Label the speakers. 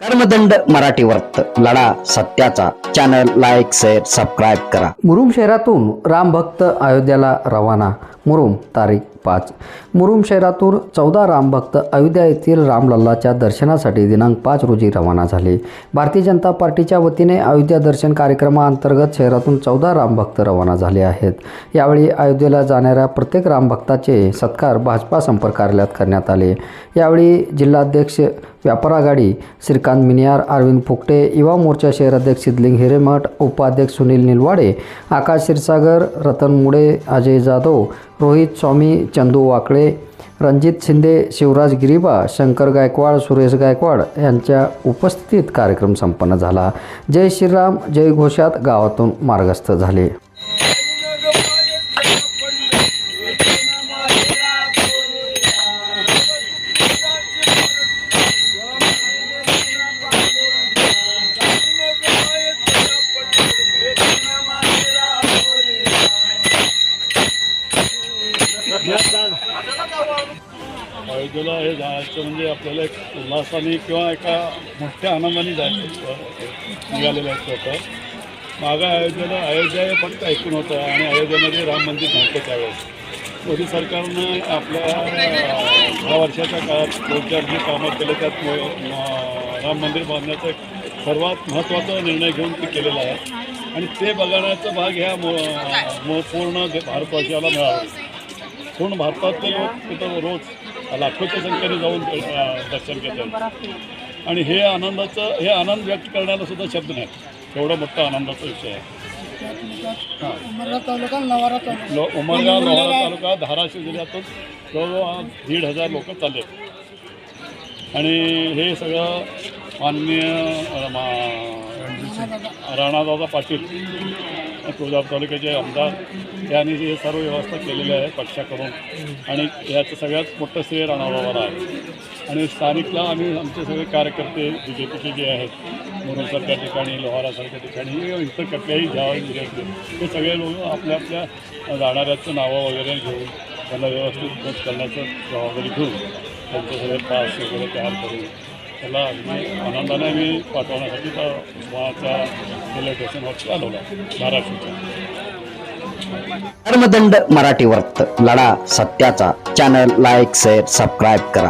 Speaker 1: कर्मदंड मराठी वर्त लढा सत्याचा. चॅनल लाईक शेअर सबस्क्राईब करा.
Speaker 2: मुरुम शहरातून रामभक्त अयोध्याला रवाना. मुरुम तारीख पाच. मुरुम शहरातून चौदा रामभक्त अयोध्या येथील रामलल्लाच्या दर्शनासाठी दिनांक पाच रोजी रवाना झाले. भारतीय जनता पार्टीच्या वतीने अयोध्या दर्शन कार्यक्रमाअंतर्गत शहरातून चौदा रामभक्त रवाना झाले आहेत. यावेळी अयोध्येला जाणाऱ्या प्रत्येक रामभक्ताचे सत्कार भाजपा संपर्क कार्यालयात करण्यात आले. यावेळी जिल्हाध्यक्ष व्यापार आघाडी श्रीकांत मिनियार अरविंद फुकटे युवा मोर्चा शहराध्यक्ष सिद्धलिंग हिरेमठ उपाध्यक्ष सुनील निलवाडे आकाश क्षीरसागर रतन मुडे अजय जाधव रोहित स्वामी चंदू वाकळे रणजित शिंदे शिवराज गिरीबा शंकर गायकवाड सुरेश गायकवाड यांच्या उपस्थितीत कार्यक्रम संपन्न झाला. जय श्रीराम जय घोषात गावातून मार्गस्थ झाले.
Speaker 3: अयोध्येला हे जायचं म्हणजे आपल्याला एक उल्हासाने किंवा एका मोठ्या आनंदाने जायचं निघालेलं आहे होतं. मागं अयोध्येला अयोध्या हे फक्त ऐकून होतं आणि अयोध्येमध्ये राम मंदिर नव्हतं त्यावेळेस. मोदी सरकारनं आपल्या दहा वर्षाच्या काळात रोजगार जे कामं केले त्यात राम मंदिर बांधण्याचा एक सर्वात महत्त्वाचा निर्णय घेऊन ते केलेला आहे. आणि ते बघण्याचा भाग ह्या मो पूर्ण भारतवासियाला भारतवर्षाला मिळाला. पूर्ण भारतातले लोक तिथं रोज लाखोच्या संख्येने जाऊन दर्शन घेतात आणि हे आनंदाचं हे आनंद व्यक्त करण्याला सुद्धा शब्द नाही. एवढा मोठा आनंदाचा विषय आहे.
Speaker 4: उमरगा तालुका नवारा तालुका.
Speaker 3: उमरगाव लोहारा तालुका धाराशिव जिल्ह्यातून जवळजवळ दीड हजार लोक चालले आणि हे सगळं माननीय राणादादा पाटील तुळजापूर तालुक्याचे आमदार यांनी हे सर्व व्यवस्था केलेली आहे पक्षाकडून. आणि याचं सगळ्यात मोठं श्रेय राणाबाबाला आहे. आणि स्थानिकला आम्ही आमचे सगळे कार्यकर्ते बी जे पीचे जे आहेत मुरुडसारख्या ठिकाणी लोहारासारख्या ठिकाणी इतर कुठल्याही गाव जिल्ह्यातले म्हणजे हे सगळे लोक आपल्या आपल्या जाणाऱ्याचं नावं वगैरे घेऊन त्यांना व्यवस्थित करण्याचं जबाबदारी घेऊन त्यांचे सगळे पास वगैरे तयार करून त्याला अगदी आनंदाने आम्ही पाठवण्यासाठी त्या उस्मानाच्या रेल्वे स्टेशनवरती आलो धाराशिवच्या.
Speaker 1: धर्मदंड मराठी वर्त लढा सत्याचा. चॅनल लाईक शेअर सबस्क्राईब करा.